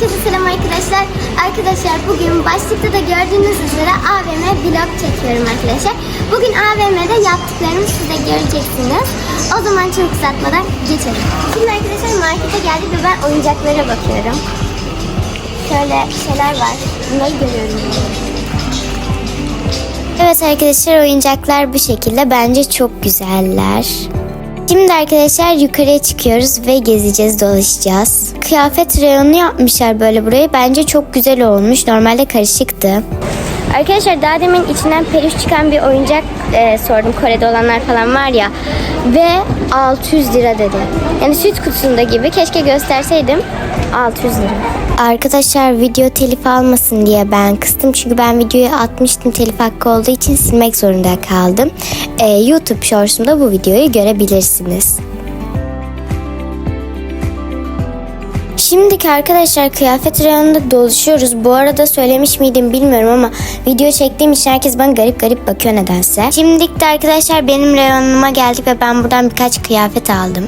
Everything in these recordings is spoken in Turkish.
Herkese selam arkadaşlar. Arkadaşlar bugün başlıkta da gördüğünüz üzere AVM vlog çekiyorum arkadaşlar. Bugün AVM'de yaptıklarımı siz göreceksiniz. O zaman çok uzatmadan geçelim. Şimdi arkadaşlar markete geldik ve ben oyuncaklara bakıyorum. Şöyle şeyler var. Bunları görüyorum. Evet arkadaşlar oyuncaklar bu şekilde. Bence çok güzeller. Şimdi arkadaşlar yukarıya çıkıyoruz ve gezeceğiz, dolaşacağız. Kıyafet reyonu yapmışlar böyle burayı. Bence çok güzel olmuş. Normalde karışıktı. Arkadaşlar daha demin içinden peluş çıkan bir oyuncak e, sordum. Kore'de olanlar falan var ya. Ve 600 lira dedi. Yani süt kutusunda gibi. Keşke gösterseydim. 600 lira. Arkadaşlar video telif almasın diye ben kıstım. Çünkü ben videoyu atmıştım telif hakkı olduğu için silmek zorunda kaldım. Ee, YouTube Shorts'umda bu videoyu görebilirsiniz. Şimdiki arkadaşlar kıyafet reyonunda dolaşıyoruz. Bu arada söylemiş miydim bilmiyorum ama video çektiğim için herkes bana garip garip bakıyor nedense. Şimdilik de arkadaşlar benim reyonuma geldik ve ben buradan birkaç kıyafet aldım.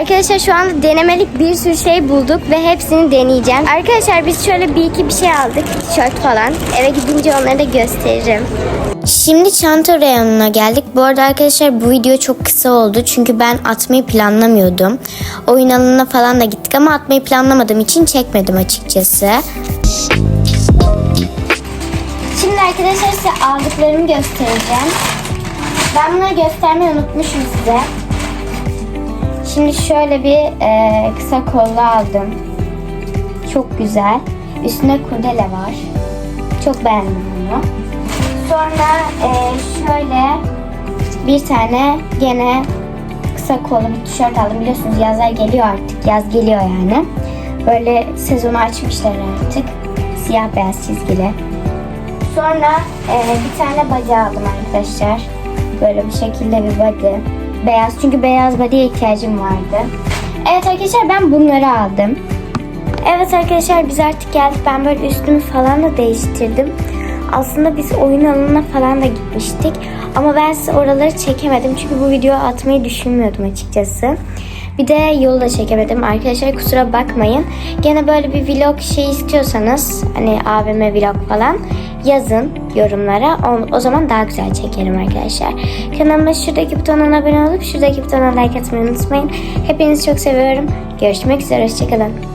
Arkadaşlar şu anda denemelik bir sürü şey bulduk ve hepsini deneyeceğim. Arkadaşlar biz şöyle bir iki bir şey aldık. Tişört falan. Eve gidince onları da gösteririm. Şimdi çanta reyonuna geldik. Bu arada arkadaşlar bu video çok kısa oldu. Çünkü ben atmayı planlamıyordum. Oyun alanına falan da gittik ama atmayı planlamadığım için çekmedim açıkçası. Şimdi arkadaşlar size aldıklarımı göstereceğim. Ben bunları göstermeyi unutmuşum size. Şimdi şöyle bir e, kısa kollu aldım. Çok güzel. Üstünde kurdele var. Çok beğendim bunu. Sonra e, şöyle bir tane gene kısa kollu bir tişört aldım. Biliyorsunuz yazlar geliyor artık. Yaz geliyor yani. Böyle sezonu açmışlar artık. Siyah beyaz çizgili. Sonra e, bir tane body aldım arkadaşlar. Böyle bir şekilde bir body. Beyaz çünkü beyaz body'ye ihtiyacım vardı. Evet arkadaşlar ben bunları aldım. Evet arkadaşlar biz artık geldik. Ben böyle üstümü falan da değiştirdim. Aslında biz oyun alanına falan da gitmiştik. Ama ben size oraları çekemedim. Çünkü bu videoyu atmayı düşünmüyordum açıkçası. Bir de yolu da çekemedim. Arkadaşlar kusura bakmayın. Gene böyle bir vlog şey istiyorsanız hani AVM vlog falan yazın yorumlara. O, o zaman daha güzel çekerim arkadaşlar. Kanalıma şuradaki butonuna abone olup şuradaki butona like atmayı unutmayın. Hepinizi çok seviyorum. Görüşmek üzere. Hoşçakalın.